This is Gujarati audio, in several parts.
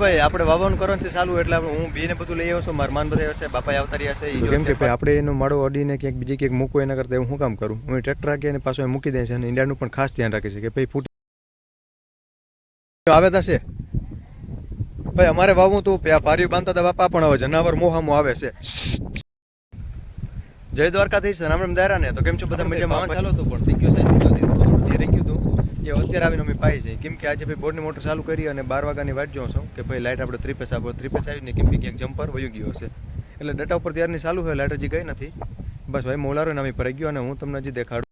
ભાઈ આપણે વાવવાનું કરવાનું છે ચાલુ એટલે હું બીને બધું લઈ આવ્યો છું મારા માન બધા હશે બાપા આવતા રહ્યા છે કેમ કે ભાઈ આપણે એનો માળો અડીને ક્યાંક બીજી ક્યાંક મૂકો એના કરતા હું કામ કરું? હું ટ્રેક્ટર રાખી અને પાછો મૂકી દે છે અને ઈંડાનું પણ ખાસ ધ્યાન રાખે છે કે ભાઈ ફૂટ આવે થશે ભાઈ અમારે વાવવું તું ભાર્યું બાંધતા હતા બાપા પણ હવે જનાવર મોહામાં આવે છે. જય દ્વારકાધીશ રામ રામ દાયરા ને તો કેમ છો બધા મજામાં? ચાલો તો પણ થઈ ગયું છે એ અત્યારે આવીને અમે પાઈ છે કેમ કે આજે ભાઈ બોર્ડની મોટર ચાલુ કરી અને બાર વાગ્યાની વાટ જોઉં છું કે ભાઈ લાઇટ આપણે ત્રીપેસ આપો. ત્રિપેસ આવી ને કેમ કે ક્યાંક જમ્પર વયું ગયો છે એટલે ડટા ઉપર ત્યારની ચાલુ હોય લાઇટ હજી ગઈ નથી. બસ ભાઈ મોલારો નામી પર ગયો અને હું તમને હજી દેખાડું.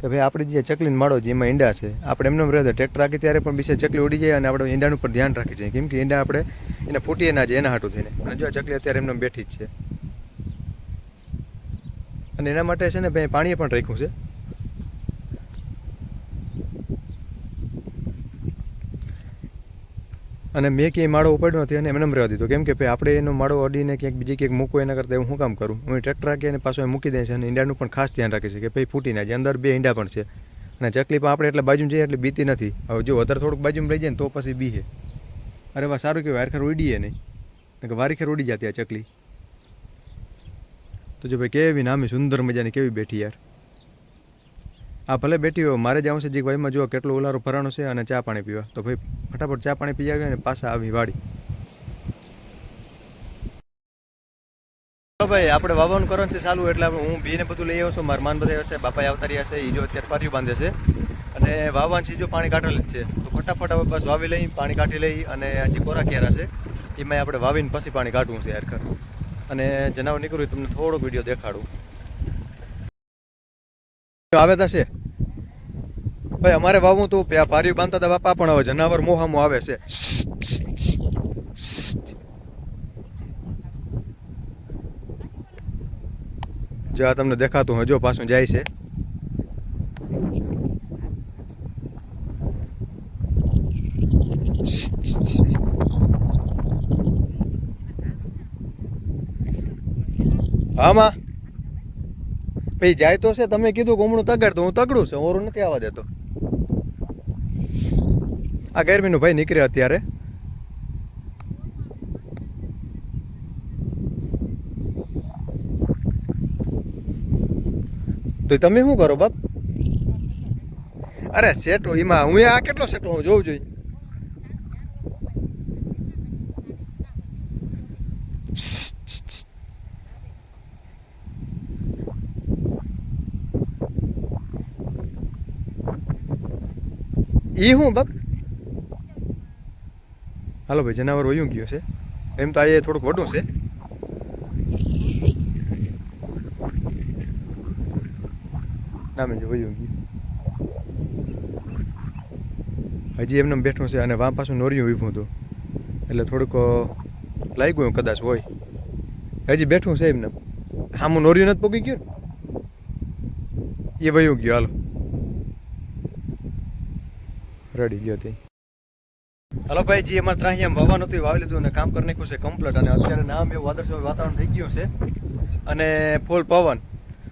કે ભાઈ આપણી જે ચકલીને માળો છે, એમાં ઈંડા છે. આપણે એમને એમ રહે ટ્રેક્ટર રાખી ત્યારે પણ બીજે ચકલી ઉડી જાય અને આપણે ઈંડાનું પર ધ્યાન રાખી જઈએ કેમ કે ઈંડા આપણે એને ફૂટીએ ના જાય, એના હાટું થઈને. અને જો આ ચકલી અત્યારે એમને બેઠી જ છે. અને એના માટે છે ને ભાઈ પાણીએ પણ રાખ્યું છે. અને મેં ક્યાંય માળો ઉપાડ્યો નથી અને એમને એમ રહેવા દીધો. કેમ કે ભાઈ, આપણે એનો માળો અડીને ક્યાંક બીજી ક્યાંક મૂકો, એના કરતાં શું કામ કરું? હું ટ્રેક્ટર રાખી અને પાછો મૂકી દે અને ઈંડાનું પણ ખાસ ધ્યાન રાખે છે કે ભાઈ ફૂટી ના જાય. અંદર બે ઈંડા પણ છે. અને ચકલી પણ આપણે એટલે બાજુ જઈએ એટલે બીતી નથી. હવે જો વધારે થોડુંક બાજુમાં રહી જાય ને તો પછી બીહે અરે વાહ, સારું કહેવાય. વારખેર ઉડીએ નહીં કે વારીખેર ઉડી જતી આ ચકલી. તો જો ભાઈ, કેવી નામી સુંદર મજાની, કેવી બેઠી યાર. આ ભલે બેઠી હોય, મારે જવું છે વાઈમાં જુઓ કેટલું ઉલારો ભરાણું છે અને ચા પાણી પીવા. તો ભાઈ, ફટાફટ ચા પાણી પી આવી અને પાછા આવી વાડી. ભાઈ, આપણે વાવવાનું કરવાનું છે ચાલુ, એટલે હું બીને બધું લઈ આવ્યો છું. મારા માન બધા હશે બાપા આવતા રહ્યા છે એ જો અત્યારે પાર્યું બાંધે છે. અને વાવવાનું છે જો પાણી કાઢેલ જ છે. તો ફટાફટ હવે બસ વાવી લઈ, પાણી કાઢી લઈ અને જે કોરા કેરા છે એમાં આપણે વાવીને પછી પાણી કાઢવું છે યાર અને જનાવર નીકળ્યું, તમને થોડો વીડિયો દેખાડું. આવે થશે ભાઈ, અમારે વાવવું તો. પારી બાંધતા હતા બાપા, પણ હવે જનાવર મોહામાં આવે છે. જો આ તમને દેખાતું હોય. જો, પાછું જાય છે. હામાં ભાઈ, જાય તો છે. તમે કીધું ગમણું તગડ તો હું તગડું છે. ઓરું નથી આવવા દેતો. આ ગરમીનું ભાઈ નીકળે અત્યારે. તો તમે શું કરો બાપ? અરે, સેટો, એમાં હું આ કેટલો સેટો હું જોઉં જોઈએ ઈ શું બાપ. હાલો ભાઈ, જનાવર વયું ગયું છે. એમ તો આ એ થોડુંક વડું છે. ના મેં વયું ગયું. હજી એમને બેઠું છે અને વાં પાછું નોરિયું ઊભું હતું. એટલે થોડુંક લાગ્યું કદાચ હોય. હજી બેઠું છે એમને. હામું નોરિયું નથી પોગી ગયું એ વયું ગયું, હાલો. રડી ગયો હતી હલો ભાઈ જી અમારે અહીંયા વાવવાનું હતું વાવી લીધું અને કામ કરી નાખ્યું છે કમ્પ્લીટ અને અત્યારે નામ એવું વાદળછાયું વાતાવરણ થઈ ગયું છે. અને ફૂલ પવન.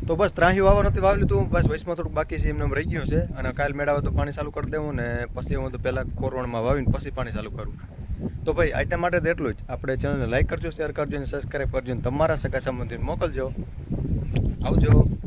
તો બસ ત્રાહી વાવવાનું હતું, વાવી લીધું. બસ વૈશમાં થોડુંક બાકી છે, એમને એમ રહી ગયું છે. અને કાલ મેળાવે તો પાણી ચાલુ કરી દેવું ને પછી હું તો પહેલાં કોરોણમાં વાવીને પછી પાણી ચાલુ કરું. તો ભાઈ, આજના માટે તો એટલું જ. આપણે ચેનલને લાઈક કરજો શેર કરજો અને સબસ્ક્રાઈબ કરજો અને તમારા સગા સંબંધીને મોકલજો. આવજો.